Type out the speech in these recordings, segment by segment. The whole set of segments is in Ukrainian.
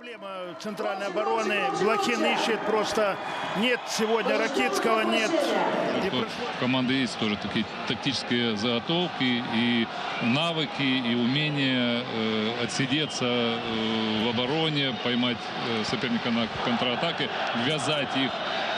Проблема центральной обороны. Блохин ищет просто. Нет сегодня Ракитского, нет. И что пришлось- у команды есть тоже такие тактические заготовки и навыки, и умение э, отсидеться э, в обороне, поймать э, соперника на контратаке, ввязать их,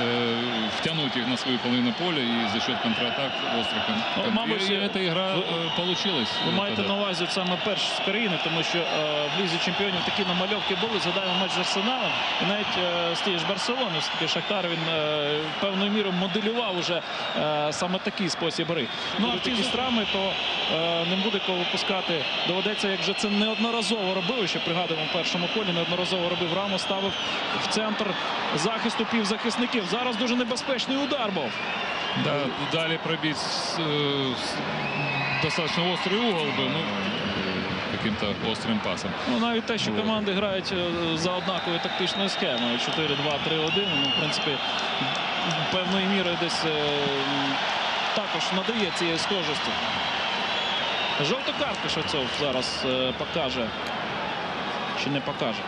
э, втянуть их на свою половину поля и за счет контратак острых кон- Ну, кон- мабуть, и эта игра ви- э, получилась. Ви э, маєте тогда. на увазі саме перш з країни, тому що е, в лізі чемпіонів такі намальовки були. Згадаємо матч з Арсеналом. І навіть е, з тієї ж Барселони, все-таки Шахтар він е, певною мірою моделював уже е, саме такий спосіб гри. Ну а такі травми, то е, не буде кого випускати. Доведеться, як вже це неодноразово робив. Ще пригадуємо в першому колі, неодноразово робив Рамо, ставив в центр захисту півзахисників. Зараз дуже небезпечний удар був. Да, дали пробить с, э, с- достаточно острый угол был, ну, каким-то острим пасом. Ну, навіть те, що команди грають е, за однаковою тактичною схемою 4-2-3-1, ну, в принципі, певною мірою десь е, також надає цієї схожості. Жовту картку Шевцов зараз е, покаже. Чи не покаже?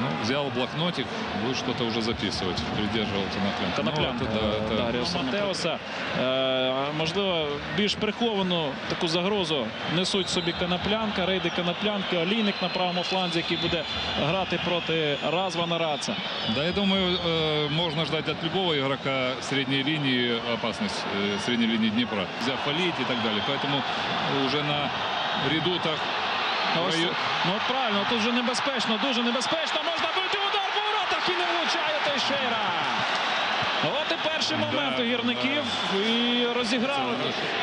Ну, взял блокнотик, будет что-то уже записывать. Придерживал Коноплянка. Коноплянка Ну, это, да, это- Даріуса Матеоса. Е, можливо, більш приховану таку загрозу несуть собі Коноплянка, рейди Коноплянки, Олійник на правому фланзі, який буде грати проти Развана Раца. Да, я думаю, э, можно ждать от любого игрока средней линии опасность э, средней линии Днепра. Нельзя фалить и так далее. Поэтому уже на редутах А ось- ну от правильно, тут вже небезпечно, дуже небезпечно. Можна бити удар по воротах і не влучає Тейшера. От і перший Да, момент у гірників і розіграли.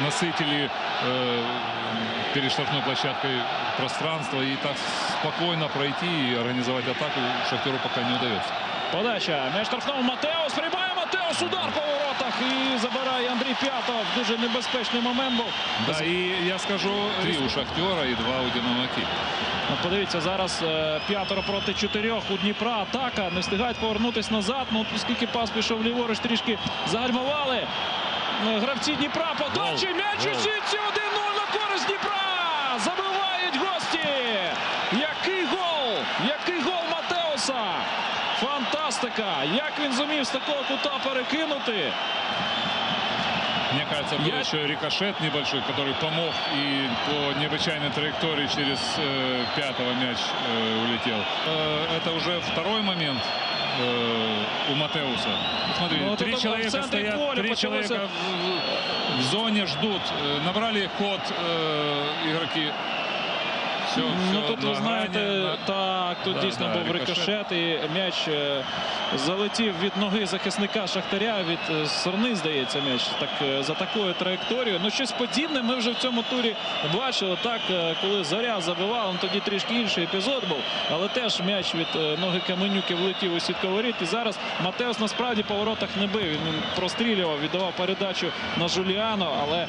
насытили э, перед штрафной площадкой пространство и так спокойно пройти и организовать атаку Шахтеру пока не удается. Подача. М'яч штрафного Матеус. Приймає Матеус. Удар по воротах. І забирає Андрій П'ятов. Дуже небезпечний момент був. Да, і я скажу, три у Шахтера і два у Динамо Киев. Подивіться, зараз е, п'ятеро проти чотирьох у Дніпра. Атака. Не встигають повернутися назад. Ну, оскільки пас пішов ліворуч, трішки загальмували. Е, Гравці Дніпра. Подачі. М'яч у сітці. Фантастика! Як він зумів з такого кута перекинути? Мне кажется, был Я- еще рикошет небольшой, который помог и по необычайной траектории через э, пятого мяч э, улетел. Э, это уже второй момент э, у Матеуса. Смотри, Ну, вот три человека стоят, поля три человека в, в зоне ждут. Э, набрали ход э, игроки. Все, Ну тут ви знаєте, так, тут Да, дійсно да, був рикошет. і м'яч е, залетів від ноги захисника Шахтаря від е, Сорни, здається, м'яч так е, за такою траєкторією. Ну щось подібне ми вже в цьому турі бачили. Так, коли заря забивала, ну, тоді трішки інший епізод був, але теж м'яч від ноги Каменюки влетів у сітку воріт. І зараз Матеус насправді по воротах не бив. Він прострілював, віддавав передачу на Жуліано, але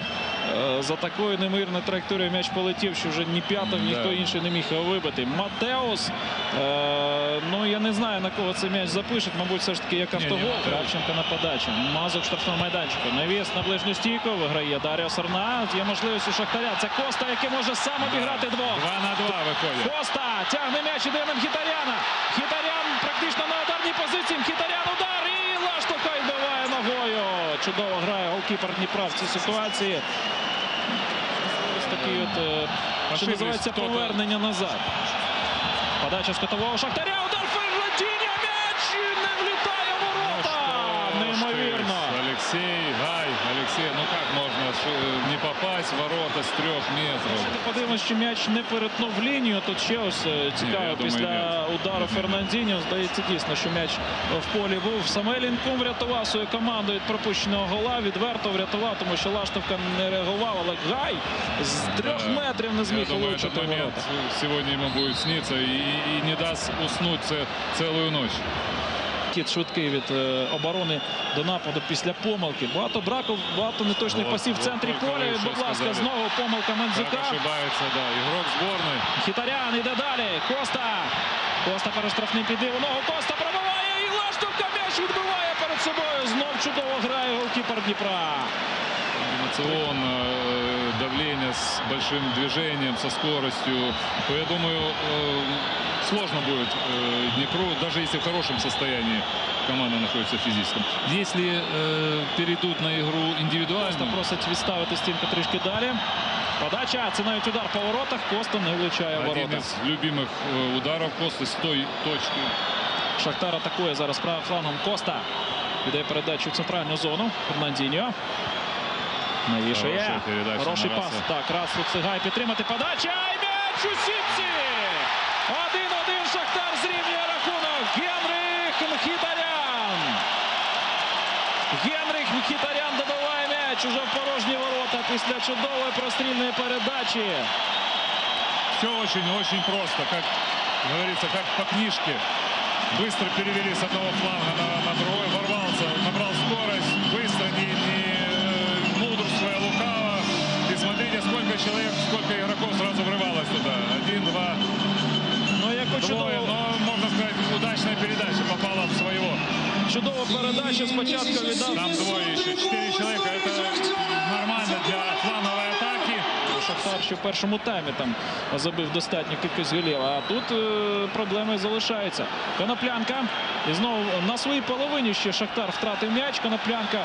за такою немирною траєкторією м'яч полетів, що вже ні п'ятов, ніхто інший не міг його вибити. Матеус, е, ну я не знаю на кого цей м'яч запишуть. Мабуть, все ж таки як автогол. Кравченко на подачі. Мазок штрафного майданчика. Навіс на ближню стійку. Виграє Даріо Сарна. Є можливість у Шахтаря. Це Коста, який може сам обіграти двох. Два на два выходит. Коста тягне м'яч іде на Мхітаряна. Хітарян практично на ударній позиції. Мхітарян удар і Лаштовка відбиває ногою. Чудово грає голкіпер Дніпра в цій ситуації. Ось такий от, е, що називається, повернення назад. Подача з котового Шахтаря. Удар Ферладіння. М'яч не влітає ворота. Неймовірно. ты, Алексей, ну как можно ж, э, не попасть в ворота с трех метров? Давайте Подивимось, що м'яч не перетнув лінію. Тут ще ось е, цікаво думаю, після ні. удару Фернандіньо. Здається дійсно, що м'яч в полі був. Саме Лінком врятував свою команду від пропущеного гола. Відверто врятував, тому що Лаштовка не реагував. Але Гай з трьох Да. метрів не зміг думаю, влучити ворота. сегодня ему будет сниться и, и не даст уснуть це- целую ночь. Хід швидкий від е, оборони до нападу після помилки. Багато браку, багато неточних Вот, пасів в центрі поля. Будь ласка, сказали. знову помилка Мандзюка. ошибается, да, игрок зборної. Хітарян іде далі. Коста. Коста перед штрафним піде ногу. Коста пробиває і Лаштовка м'яч відбиває перед собою. Знов чудово грає голкіпер Дніпра Комбинационно, э, давление с большим движением, со скоростью. То я думаю, э, сложно будет э, Днепру, даже если в хорошем состоянии команда находится в физическом. Если э, перейдут на игру Коста индивидуально, просить відставити стінку трішки далі. Подача, це навіть удар по воротах. Коста не влучає в один ворота. из любимых э, ударов Косты с той точки. Шахтар атакує зараз правим флангом Коста. Віддає передачу в центральну зону. Фернандіньо. Навішає. Хороша передача Хороший на пас. Раса. Так, раз тут встигає підтримати. Подача. І м'яч у сітці. Один-один Шахтар зрівнює рахунок. Генрих Мхітарян. Генрих Мхітарян добиває м'яч уже в порожні ворота після чудової прострільної передачі. Все очень-очень просто, как говорится, как по книжке. Быстро перевели с одного фланга на, на другой, ворвался, набрал скорость, человек, сколько игроков сразу врывалось туда. Один, два, Ну, як у двое. чудово, Но, можно сказать, удачная передача попала в своего. чудова передача спочатку віддав. Там двое еще, четыре человека. Это нормально для фланговой атаки. Шахтар ще в першому таймі там забив достатню кількість голів. А тут е, проблеми залишаються. Коноплянка. І знову на своїй половині ще Шахтар втратив м'яч. Коноплянка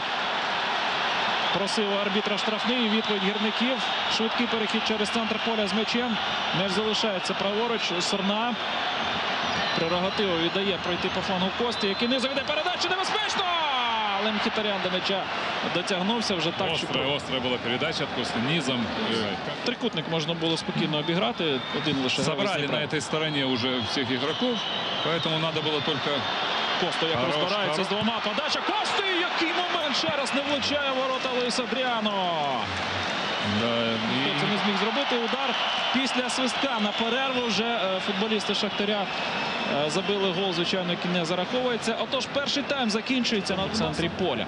просив у арбітра штрафний. Відповідь гірників. Швидкий перехід через центр поля з м'ячем. М'яч залишається праворуч. Сорна. Прерогативу віддає пройти по флангу Кості, який не заведе передачу небезпечно. Але Мхітарян до м'яча дотягнувся вже так, що Острая, острая была передача от Косты низом. Э, Трикутник можна було спокійно обіграти. Один лише гравець Забрали Дніпра. на этой стороне уже всех игроков, поэтому надо было только... Косто як Хорош, розбирається з двома. Подача Кости. Який момент ще раз не влучає ворота Луїс Адріано. Да, Хто це не зміг зробити удар після свистка на перерву. Вже е, футболісти Шахтаря е, забили гол, звичайно, який не зараховується. Отож, перший тайм закінчується на центрі поля.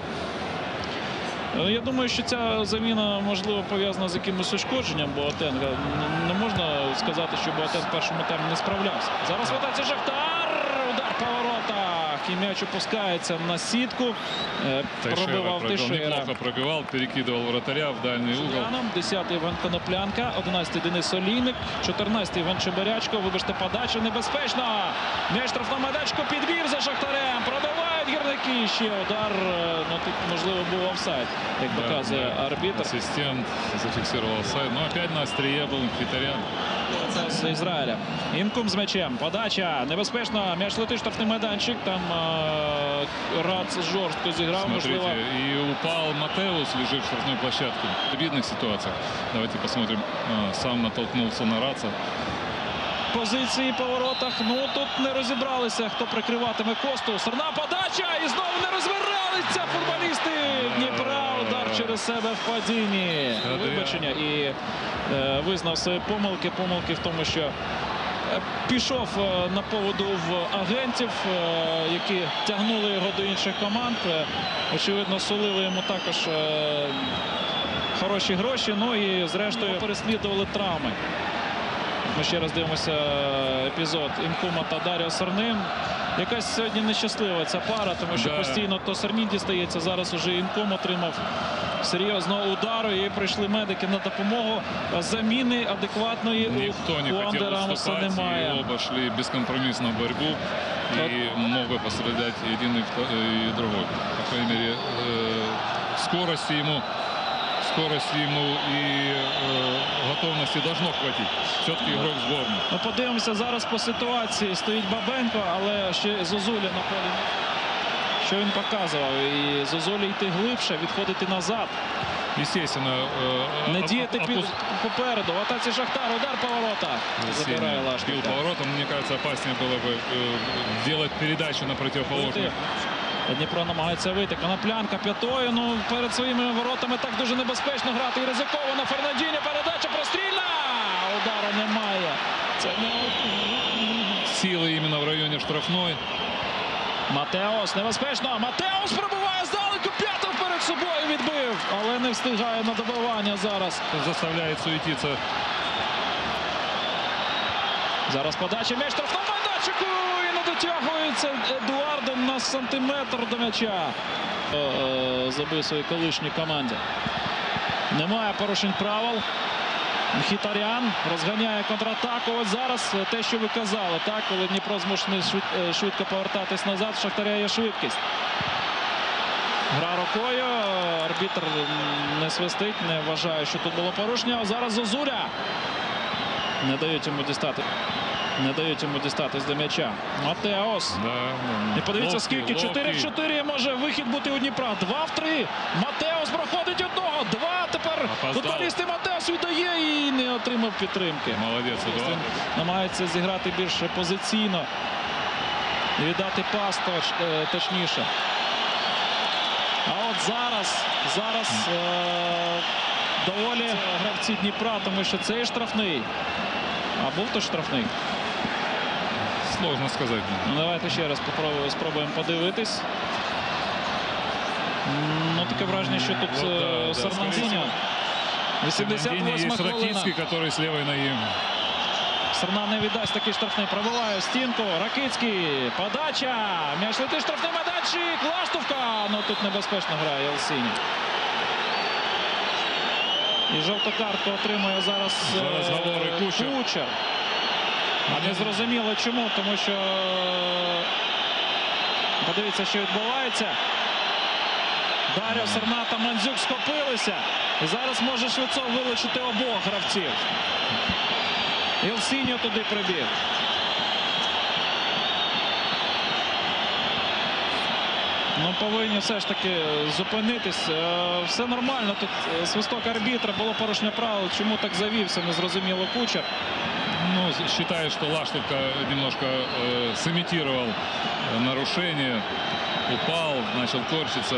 Е, Я думаю, що ця заміна можливо пов'язана з якимось ушкодженням Боатенга. Н- Не можна сказати, що Боатен в першому таймі не справлявся. Зараз ведеться Шахтар. Удар по І м'яч опускається на сітку. Е, Пробивав пробивал, Тишера. неплохо пробивал, перекидывал вратаря в дальний угол. Янам, 10-й Іван Коноплянка, 11-й Денис Олійник, 14-й Іван Чебарячко. Вибачте, подача небезпечна. М'яч штрафного майданчику підбір за Шахтарем. Пробивають гірники. Ще удар. е, Ну тут можливо був офсайд, як Да, показує да. арбітр. Ассистент зафиксировал сайт. Но опять на острие был Мхитарян. З Ізраїля. Інкум з м'ячем. Подача небезпечна. М'яч летить штрафний майданчик. Там е, Рац жорстко зіграв. Можливо, Смотрите, и упал Матеус, лежит в штрафной площадке. В видных ситуациях. Давайте посмотрим. Сам натолкнулся на Раца. позиції по воротах. Ну тут не розібралися, хто прикриватиме косту. Сарна подача і знову не розбиралися футболісти Дніпра. Через себе в падінні. Вибачення і е, визнав свої помилки. Помилки в тому, що. е, Пішов е, на поводу в агентів, е, які тягнули його до інших команд. Е, Очевидно, сулили йому також е, хороші гроші. Ну і зрештою переслідували травми. Ми ще раз дивимося епізод Інкума та Даріо Сарним. Якась сьогодні нещаслива ця пара, тому що Да. постійно то Сарні дістається. Зараз уже Інкум отримав серйозного удару і прийшли медики на допомогу. Заміни адекватної Никто не у, у хотел Андерамоса уступать, и немає. оба шли бескомпромиссно в борьбу. И мог бы пострадать и один и, вто- и. По крайней мере, скорости ему, скорости ему и э, готовности должно хватить. Все-таки игрок сборной. Ну, подивимося зараз по ситуації. Стоїть Бабенко, але ще Зозуля на полі. Що він показував? І Зозулі йти глибше, відходити назад. Естественно, э, Не оп- діяти оп- під, опус- попереду. В атаці Шахтар, удар по воротах. Забирає Бил Лашенко. поворотом. Мне кажется, опаснее было бы э, делать передачу на противоположный. Дніпро намагається вийти. Коноплянка п'ятою. Ну перед своїми воротами так дуже небезпечно грати. І ризиковано. Фернандіньо. Передача прострільна. Удару немає. Це не Силы именно в районе штрафной. Матеос. Небезпечно. Матеос пробиває здалеку. П'ятов перед собою відбив. Але не встигає на добивання зараз. Заставляет суетиться Зараз подача м'яч штрафного дотягується Едуардо на сантиметр до м'яча. Е, е, Забив своїй колишній команді. Немає порушень правил. Мхітарян розганяє контратаку. От зараз те, що ви казали, так, коли Дніпро змушений е, швидко повертатись назад, Шахтаря є швидкість. Гра рукою. Арбітр не свистить, не вважає, що тут було порушення. А зараз Зозуля. Не дають йому дістати. Не дають йому дістатись до м'яча. Матеос. Да, І подивіться, скільки 4 в 4 може вихід бути у Дніпра. 2 в 3. Матеос проходить одного. Два. Тепер футболісти Матеос віддає і не отримав підтримки. Молодець, Він намагається зіграти більш позиційно. І віддати пас точ, е, точніше. А от зараз, зараз е, доволі гравці Дніпра, тому що це і штрафний. А був то штрафний. Сложно сказати. Ну, давайте ще раз спробуємо подивитись. Ну, таке враження, що тут Вот, да, е, Сарнандіня. 88 есть хвилина. Ракицкий, который с левой ноги. Серна не віддасть такий штрафний. Пробиває стінку. Ракицький. Подача. М'яч летить штрафний майданчик. Лаштовка. Ну тут небезпечно грає Елсіні. І жовту картку отримує зараз, Зараз е, Кучер. Кучер. А не зрозуміло чому, тому що е, подивіться, що відбувається. Дар'я Серна та Мандзюк схопилися. І зараз може Швецов вилучити обох гравців. Ілсіньо туди прибіг. Ну, повинні все ж таки зупинитись. Е, Все нормально. Тут е, свисток арбітра, було порушення правил. Чому так завівся, незрозуміло кучер Ну, с- считаю, что Лаштовка немножко э, сымитировал э, нарушение. Упал, начал корчиться.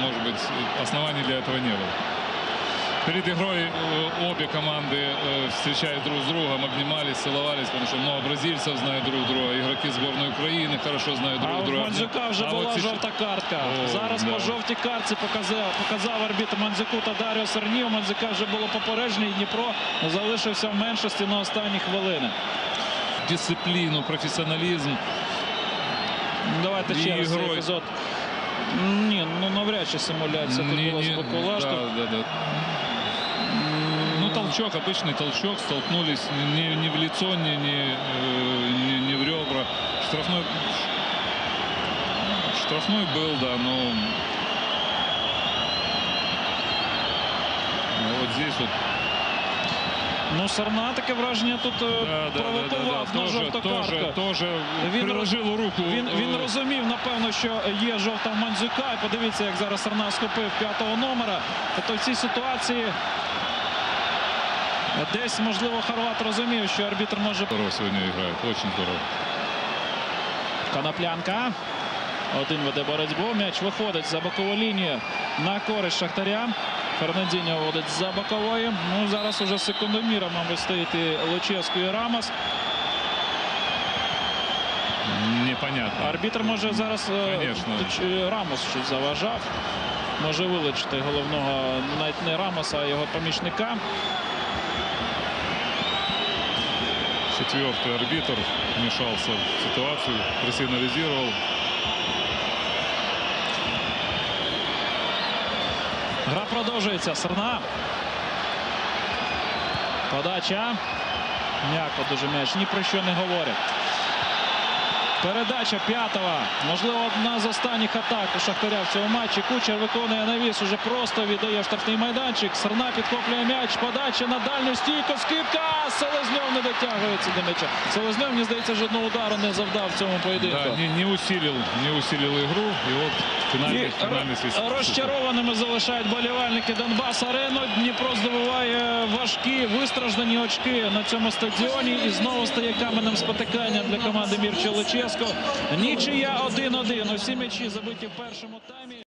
Может быть, оснований для этого не было. Перед игрой э, обе команды э, встречались друг с другом, обнимались, целовались, потому что много бразильцев знают друг друга, игроки сборной Украины хорошо знают друг А у друга. Мандзюка вже А була вот сейчас- жовта картка. О, Зараз да. по жовтій картці показав, показав арбітр Мандзюку та Даріо Серні. У Мандзюка вже було попередження. і Дніпро залишився в меншості на останні хвилини. Дисциплину, профессионализм. Ну, Давайте ще І раз цей герой. епізод. Ні, ну навряд чи симуляція тут Не- була з не- боку Лаштов. да, да, да. Ну, толчок, обычный толчок, столкнулись не, не в лицо, не, не, э, не, не в ребра. Штрафной, штрафной был, да, но но вот здесь вот Ну, Сарна таке враження тут е, да, да, да, да, провокував да, на тоже, жовту тоже, картку. тоже Він приложил руку. Він, він э, розумів, напевно, що є жовта в Мандзюка. І подивіться, як зараз Сарна схопив п'ятого номера. Тобто в цій ситуації десь, можливо, Хорват розумів, що арбітр може Здорово сегодня играет, очень здорово. Коноплянка. Один веде боротьбу. М'яч виходить за бокову лінію на користь Шахтаря. Фернандіньо вводить за бокової. Ну, зараз уже секундоміром, мабуть, стоїть і Луческу і Рамос. Непонятно. Арбітр може зараз е, Конечно. Рамос щось заважав. Може вилучити головного навіть не Рамоса, а його помічника. Четвертый арбитр вмешался в ситуацию, просигнализировал. Гра продовжується. Серна. Подача. М'яко дуже м'яч. Ні про що не говорять. Передача п'ятого. Можливо, одна з останніх атак у Шахтаря в цьому матчі. Кучер виконує навіс. Уже просто віддає штрафний майданчик. Серна підхоплює м'яч. Подача на дальню стійку. Скидка. Селезньов не дотягується до м'яча. Селезньов, мені здається, жодного удару не завдав в цьому поєдинку. Да, не, не усилил, не усилил игру. И вот финальный розчарованими залишають болівальники Донбас Арену. Дніпро здобуває важкі вистраждані очки на цьому стадіоні. І знову стає каменем спотикання для команди Мірча Лическо. Нічия 1-1. Усі м'ячі забиті в першому таймі.